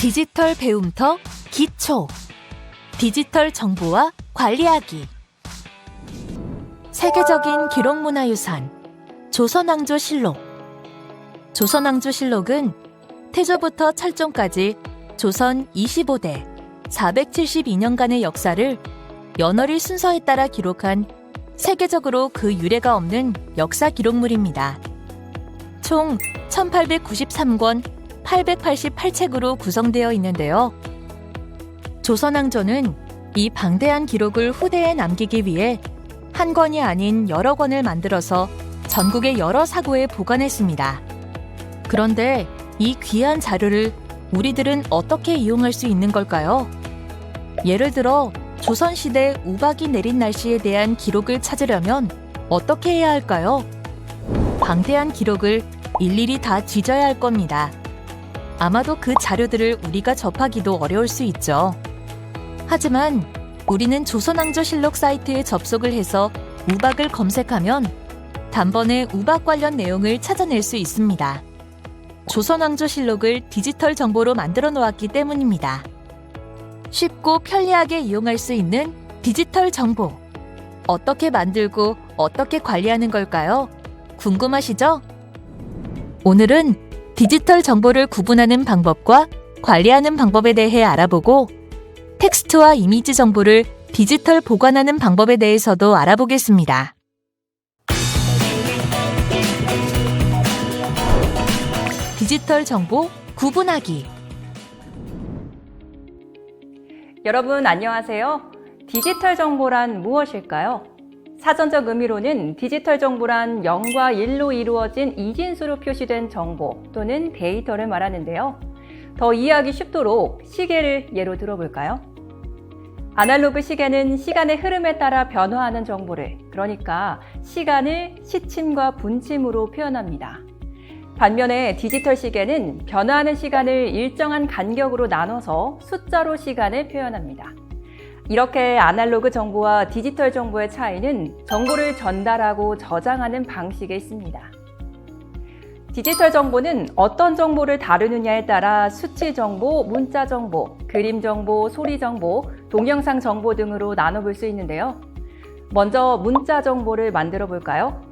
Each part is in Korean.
디지털 배움터 기초. 디지털 정보와 관리하기. 세계적인 기록문화유산 조선왕조실록. 조선왕조실록은 태조부터 철종까지 조선 25대 472년간의 역사를 연월일 순서에 따라 기록한 세계적으로 그 유례가 없는 역사 기록물입니다. 총 1893권 888책으로 구성되어 있는데요. 조선왕조는 이 방대한 기록을 후대에 남기기 위해 한 권이 아닌 여러 권을 만들어서 전국의 여러 사고에 보관했습니다. 그런데 이 귀한 자료를 우리들은 어떻게 이용할 수 있는 걸까요? 예를 들어 조선시대 우박이 내린 날씨에 대한 기록을 찾으려면 어떻게 해야 할까요? 방대한 기록을 일일이 다 뒤져야 할 겁니다. 아마도 그 자료들을 우리가 접하기도 어려울 수 있죠. 하지만 우리는 조선왕조실록 사이트에 접속을 해서 우박을 검색하면 단번에 우박 관련 내용을 찾아낼 수 있습니다. 조선왕조실록을 디지털 정보로 만들어 놓았기 때문입니다. 쉽고 편리하게 이용할 수 있는 디지털 정보. 어떻게 만들고 어떻게 관리하는 걸까요? 궁금하시죠? 오늘은 디지털 정보를 구분하는 방법과 관리하는 방법에 대해 알아보고 텍스트와 이미지 정보를 디지털 보관하는 방법에 대해서도 알아보겠습니다. 디지털 정보 구분하기 여러분 안녕하세요. 디지털 정보란 무엇일까요? 사전적 의미로는 디지털 정보란 0과 1로 이루어진 이진수로 표시된 정보 또는 데이터를 말하는데요. 더 이해하기 쉽도록 시계를 예로 들어볼까요? 아날로그 시계는 시간의 흐름에 따라 변화하는 정보를, 그러니까 시간을 시침과 분침으로 표현합니다. 반면에 디지털 시계는 변화하는 시간을 일정한 간격으로 나눠서 숫자로 시간을 표현합니다. 이렇게 아날로그 정보와 디지털 정보의 차이는 정보를 전달하고 저장하는 방식에 있습니다. 디지털 정보는 어떤 정보를 다루느냐에 따라 수치 정보, 문자 정보, 그림 정보, 소리 정보, 동영상 정보 등으로 나눠볼 수 있는데요. 먼저 문자 정보를 만들어 볼까요?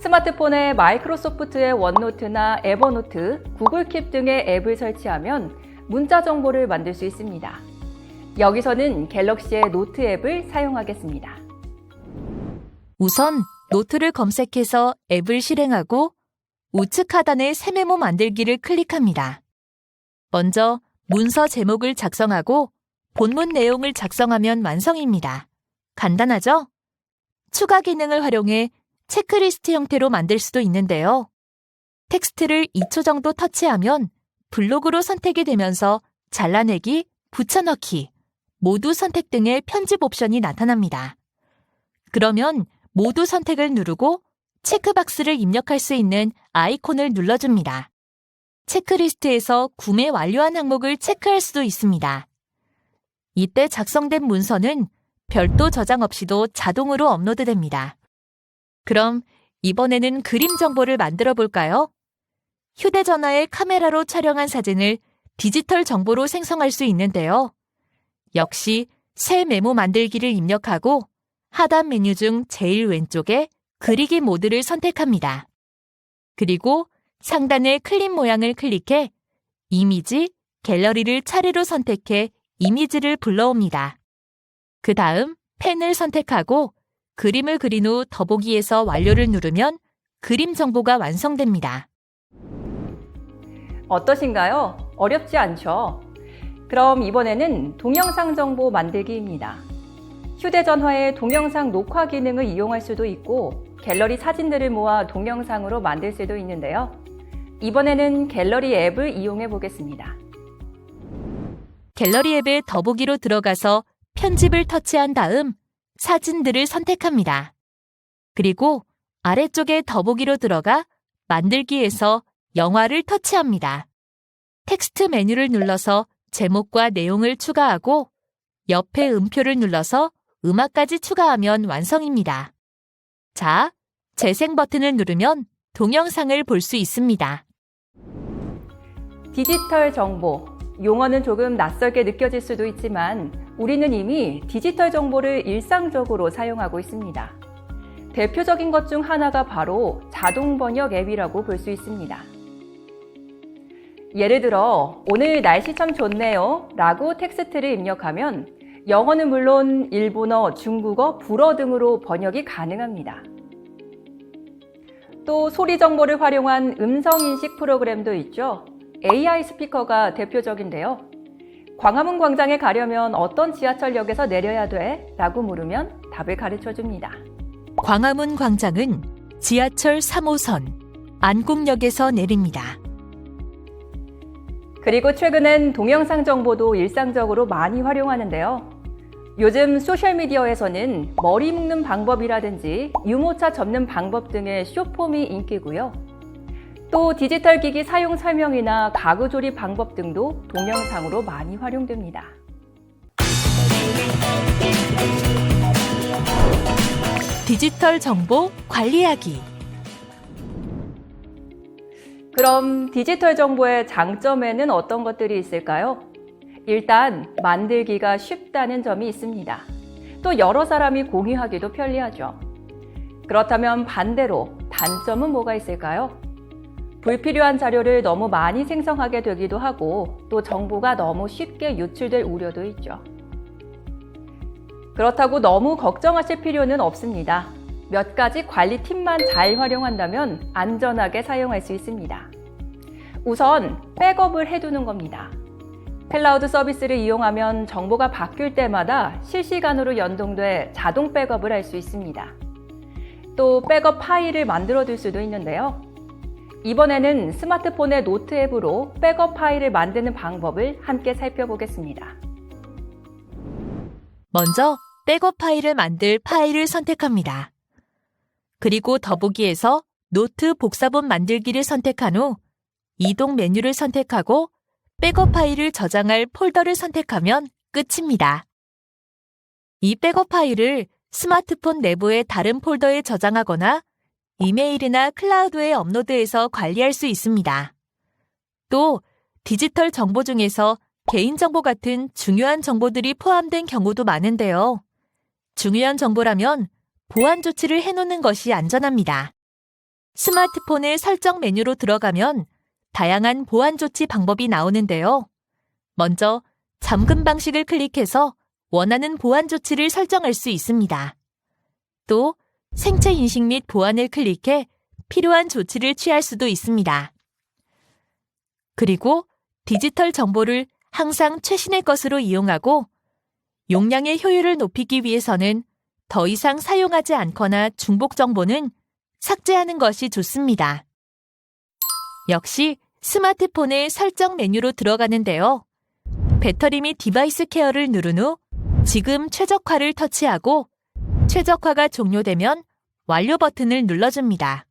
스마트폰에 마이크로소프트의 원노트나 에버노트, 구글킵 등의 앱을 설치하면 문자 정보를 만들 수 있습니다. 여기서는 갤럭시의 노트 앱을 사용하겠습니다. 우선 노트를 검색해서 앱을 실행하고 우측 하단의 새 메모 만들기를 클릭합니다. 먼저 문서 제목을 작성하고 본문 내용을 작성하면 완성입니다. 간단하죠? 추가 기능을 활용해 체크리스트 형태로 만들 수도 있는데요. 텍스트를 2초 정도 터치하면 블록으로 선택이 되면서 잘라내기, 붙여넣기, 모두 선택 등의 편집 옵션이 나타납니다. 그러면 모두 선택을 누르고 체크박스를 입력할 수 있는 아이콘을 눌러줍니다. 체크리스트에서 구매 완료한 항목을 체크할 수도 있습니다. 이때 작성된 문서는 별도 저장 없이도 자동으로 업로드됩니다. 그럼 이번에는 그림 정보를 만들어 볼까요? 휴대전화의 카메라로 촬영한 사진을 디지털 정보로 생성할 수 있는데요. 역시 새 메모 만들기를 입력하고 하단 메뉴 중 제일 왼쪽에 그리기 모드를 선택합니다. 그리고 상단의 클립 모양을 클릭해 이미지, 갤러리를 차례로 선택해 이미지를 불러옵니다. 그 다음 펜을 선택하고 그림을 그린 후 더보기에서 완료를 누르면 그림 정보가 완성됩니다. 어떠신가요? 어렵지 않죠? 그럼 이번에는 동영상 정보 만들기입니다. 휴대전화의 동영상 녹화 기능을 이용할 수도 있고 갤러리 사진들을 모아 동영상으로 만들 수도 있는데요. 이번에는 갤러리 앱을 이용해 보겠습니다. 갤러리 앱의 더보기로 들어가서 편집을 터치한 다음 사진들을 선택합니다. 그리고 아래쪽에 더보기로 들어가 만들기에서 영화를 터치합니다. 텍스트 메뉴를 눌러서 제목과 내용을 추가하고 옆에 음표를 눌러서 음악까지 추가하면 완성입니다. 자, 재생 버튼을 누르면 동영상을 볼 수 있습니다. 디지털 정보. 용어는 조금 낯설게 느껴질 수도 있지만 우리는 이미 디지털 정보를 일상적으로 사용하고 있습니다. 대표적인 것 중 하나가 바로 자동 번역 앱이라고 볼 수 있습니다. 예를 들어, 오늘 날씨 참 좋네요. 라고 텍스트를 입력하면 영어는 물론 일본어, 중국어, 불어 등으로 번역이 가능합니다. 또 소리 정보를 활용한 음성 인식 프로그램도 있죠. AI 스피커가 대표적인데요. 광화문 광장에 가려면 어떤 지하철역에서 내려야 돼? 라고 물으면 답을 가르쳐 줍니다. 광화문 광장은 지하철 3호선 안국역에서 내립니다. 그리고 최근엔 동영상 정보도 일상적으로 많이 활용하는데요. 요즘 소셜미디어에서는 머리 묶는 방법이라든지 유모차 접는 방법 등의 쇼폼이 인기고요. 또 디지털 기기 사용 설명이나 가구 조립 방법 등도 동영상으로 많이 활용됩니다. 디지털 정보 관리하기. 그럼 디지털 정보의 장점에는 어떤 것들이 있을까요? 일단 만들기가 쉽다는 점이 있습니다. 또 여러 사람이 공유하기도 편리하죠. 그렇다면 반대로 단점은 뭐가 있을까요? 불필요한 자료를 너무 많이 생성하게 되기도 하고 또 정보가 너무 쉽게 유출될 우려도 있죠. 그렇다고 너무 걱정하실 필요는 없습니다. 몇 가지 관리 팁만 잘 활용한다면 안전하게 사용할 수 있습니다. 우선 백업을 해두는 겁니다. 클라우드 서비스를 이용하면 정보가 바뀔 때마다 실시간으로 연동돼 자동 백업을 할 수 있습니다. 또 백업 파일을 만들어 둘 수도 있는데요. 이번에는 스마트폰의 노트 앱으로 백업 파일을 만드는 방법을 함께 살펴보겠습니다. 먼저 백업 파일을 만들 파일을 선택합니다. 그리고 더보기에서 노트 복사본 만들기를 선택한 후 이동 메뉴를 선택하고 백업 파일을 저장할 폴더를 선택하면 끝입니다. 이 백업 파일을 스마트폰 내부의 다른 폴더에 저장하거나 이메일이나 클라우드에 업로드해서 관리할 수 있습니다. 또 디지털 정보 중에서 개인정보 같은 중요한 정보들이 포함된 경우도 많은데요. 중요한 정보라면 보안 조치를 해놓는 것이 안전합니다. 스마트폰의 설정 메뉴로 들어가면 다양한 보안 조치 방법이 나오는데요. 먼저 잠금 방식을 클릭해서 원하는 보안 조치를 설정할 수 있습니다. 또 생체 인식 및 보안을 클릭해 필요한 조치를 취할 수도 있습니다. 그리고 디지털 정보를 항상 최신의 것으로 이용하고 용량의 효율을 높이기 위해서는 더 이상 사용하지 않거나 중복 정보는 삭제하는 것이 좋습니다. 역시 스마트폰의 설정 메뉴로 들어가는데요. 배터리 및 디바이스 케어를 누른 후 지금 최적화를 터치하고 최적화가 종료되면 완료 버튼을 눌러줍니다.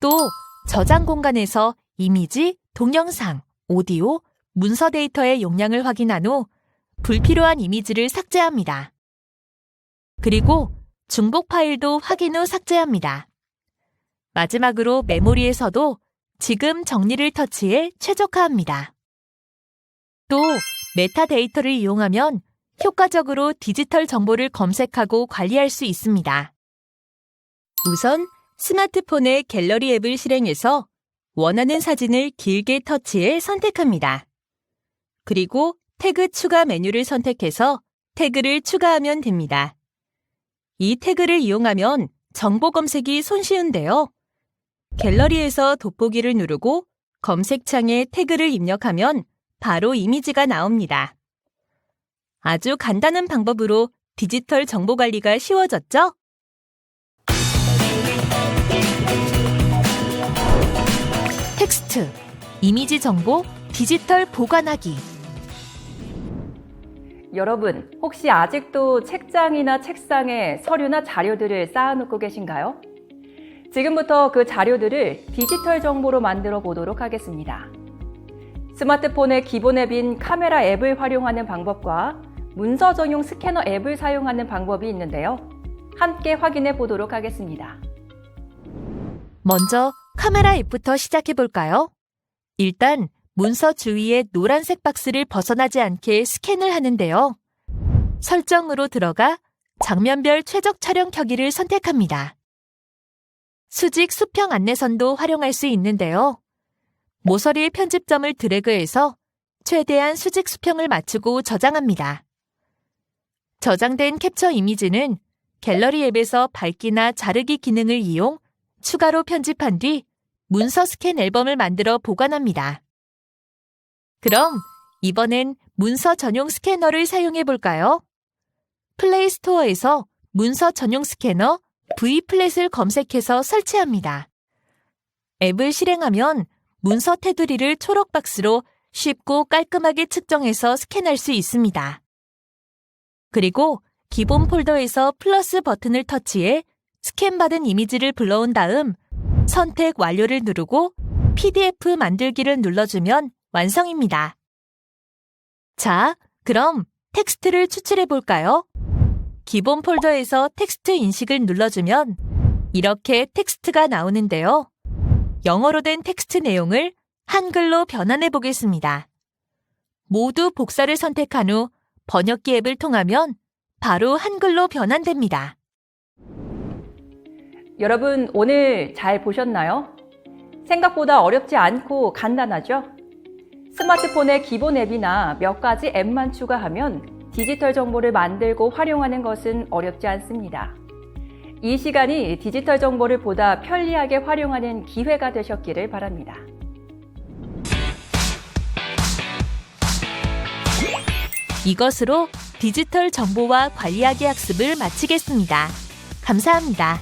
또 저장 공간에서 이미지, 동영상, 오디오, 문서 데이터의 용량을 확인한 후 불필요한 이미지를 삭제합니다. 그리고 중복 파일도 확인 후 삭제합니다. 마지막으로 메모리에서도 지금 정리를 터치해 최적화합니다. 또 메타 데이터를 이용하면 효과적으로 디지털 정보를 검색하고 관리할 수 있습니다. 우선 스마트폰의 갤러리 앱을 실행해서 원하는 사진을 길게 터치해 선택합니다. 그리고 태그 추가 메뉴를 선택해서 태그를 추가하면 됩니다. 이 태그를 이용하면 정보 검색이 손쉬운데요. 갤러리에서 돋보기를 누르고 검색창에 태그를 입력하면 바로 이미지가 나옵니다. 아주 간단한 방법으로 디지털 정보 관리가 쉬워졌죠? 텍스트, 이미지 정보, 디지털 보관하기. 여러분, 혹시 아직도 책장이나 책상에 서류나 자료들을 쌓아놓고 계신가요? 지금부터 그 자료들을 디지털 정보로 만들어 보도록 하겠습니다. 스마트폰의 기본 앱인 카메라 앱을 활용하는 방법과 문서 전용 스캐너 앱을 사용하는 방법이 있는데요. 함께 확인해 보도록 하겠습니다. 먼저 카메라 앱부터 시작해 볼까요? 일단 문서 주위의 노란색 박스를 벗어나지 않게 스캔을 하는데요. 설정으로 들어가 장면별 최적 촬영 켜기를 선택합니다. 수직 수평 안내선도 활용할 수 있는데요. 모서리 편집점을 드래그해서 최대한 수직 수평을 맞추고 저장합니다. 저장된 캡처 이미지는 갤러리 앱에서 밝기나 자르기 기능을 이용 추가로 편집한 뒤 문서 스캔 앨범을 만들어 보관합니다. 그럼 이번엔 문서 전용 스캐너를 사용해 볼까요? 플레이 스토어에서 문서 전용 스캐너 V 플랫을 검색해서 설치합니다. 앱을 실행하면 문서 테두리를 초록 박스로 쉽고 깔끔하게 측정해서 스캔할 수 있습니다. 그리고 기본 폴더에서 플러스 버튼을 터치해 스캔받은 이미지를 불러온 다음 선택 완료를 누르고 PDF 만들기를 눌러주면 완성입니다. 자, 그럼 텍스트를 추출해 볼까요? 기본 폴더에서 텍스트 인식을 눌러주면 이렇게 텍스트가 나오는데요. 영어로 된 텍스트 내용을 한글로 변환해 보겠습니다. 모두 복사를 선택한 후 번역기 앱을 통하면 바로 한글로 변환됩니다. 여러분, 오늘 잘 보셨나요? 생각보다 어렵지 않고 간단하죠? 스마트폰의 기본 앱이나 몇 가지 앱만 추가하면 디지털 정보를 만들고 활용하는 것은 어렵지 않습니다. 이 시간이 디지털 정보를 보다 편리하게 활용하는 기회가 되셨기를 바랍니다. 이것으로 디지털 정보와 관리하기 학습을 마치겠습니다. 감사합니다.